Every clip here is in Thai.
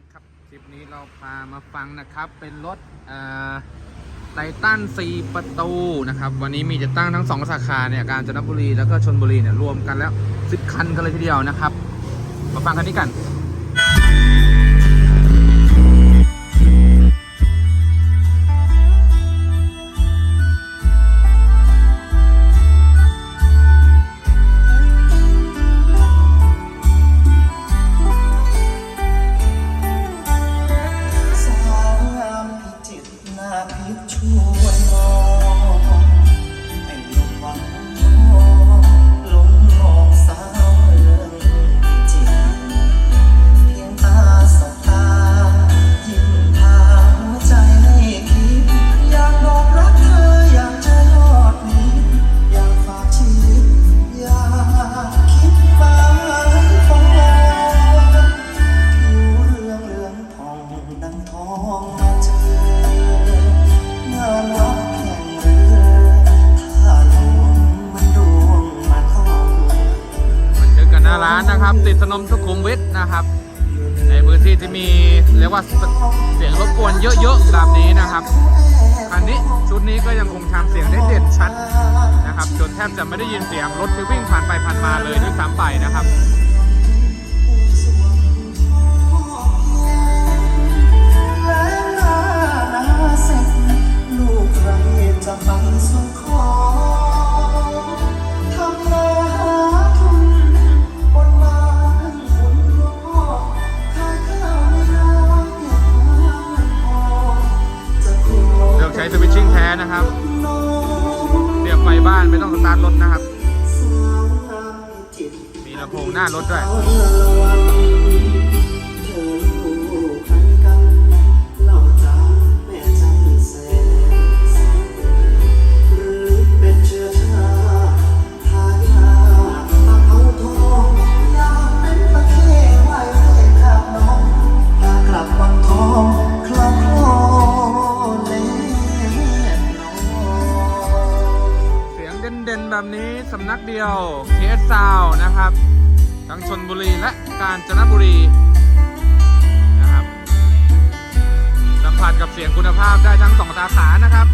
นะครับคลิปนี้เราพามาฟังนะครับเป็นรถไททัน4ประตูนะครับวันนี้มีจะตั้งทั้ง 2 สาขาเนี่ยกาญจนบุรีแล้วก็ชนบุรีเนี่ยรวมกันแล้ว 10 คันกันเลยทีเดียวนะครับ มาฟังคันนี้กัน น้าร้านนะครับ ติดถนนสุขุมวิทนะครับ ในพื้นที่ที่มีเรียกว่าเสียงรบกวนเยอะๆแบบนี้นะครับอันนี้ชุดนี้ก็ยังคงทำเสียงได้เด่นชัดนะครับจนแทบจะไม่ได้ยินเสียงรถที่วิ่งผ่านไปผ่านมาเลยด้วยซ้ำไปนะครับและหน้าหนาเสร็จลูกไรจะไป ไฟบ้านไม่ต้องสตาร์ทรถนะครับสาวงามพิจิตรมีลำโพงหน้ารถด้วย แบบนี้สำนักเดียวเคสซาวนะครับทั้งชนบุรีและกาญจนบุรีนะครับสัมผัสกับเสียงคุณภาพได้ทั้งสองสาขานะครับ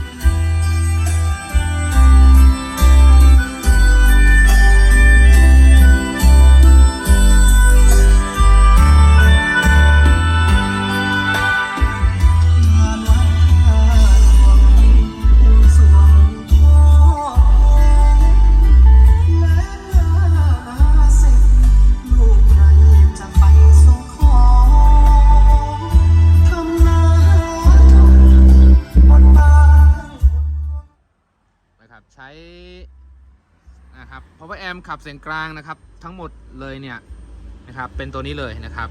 ช้นะครับ power amp ขับเสียงกลางนะครับ ทั้งหมดเลยเนี่ยนะครับเป็นตัวนี้เลยนะครับ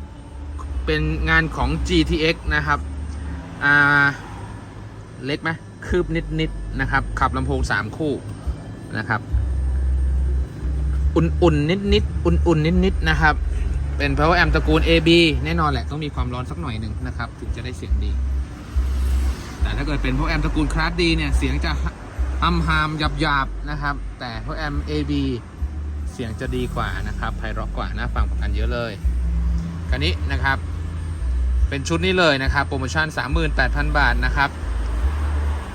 เป็นงานของ GTX นะครับอ่าเล็กไหมคืบนิดๆนนะครับ ขับลำโพง 3 คู่นะครับ อุ่นๆนิดๆอุ่นๆนิดๆนะครับ เป็น power amp ตระกูล AB แน่นอนแหละ ต้องมีความร้อนสักหน่อยหนึ่งนะครับ ถึงจะได้เสียงดี แต่ถ้าเกิดเป็นพวกแอมตระกูลคลาสดีเนี่ย เสียงจะ อัมฮามหยับหยาบๆนะครับ แต่พวกแอม AB เสียงจะดีกว่านะครับไพเราะกว่าน่าฟังกว่ากันเยอะเลยคันนี้นะครับ เป็นชุดนี้เลยนะครับโปรโมชั่น 38,000 บาทนะครับ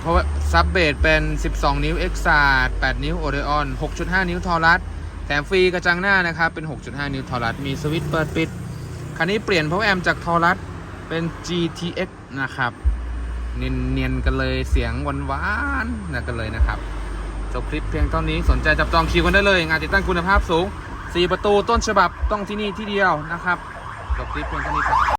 เพราะว่าซับเบสเป็น 12 นิ้ว x อ็8นิ้ว Odeon 6.5 นิ้วทอรัสแถมฟรีกระจังหน้านะครับ เป็น 6.5 นิ้วทอรัสมีสวิตช์เปิดปิดคันนี้เปลี่ยนเพราะแอมจากทอรัสเป็น GTX นะครับ เนียนๆกันเลยเสียงหวานๆนะกันเลยนะครับจบคลิปเพียงเท่านี้สนใจจับจองคิวกันได้เลย งานติดตั้งคุณภาพสูง 4 ประตูต้นฉบับต้องที่นี่ที่เดียวนะครับจบคลิปเพียงเท่านี้ครับ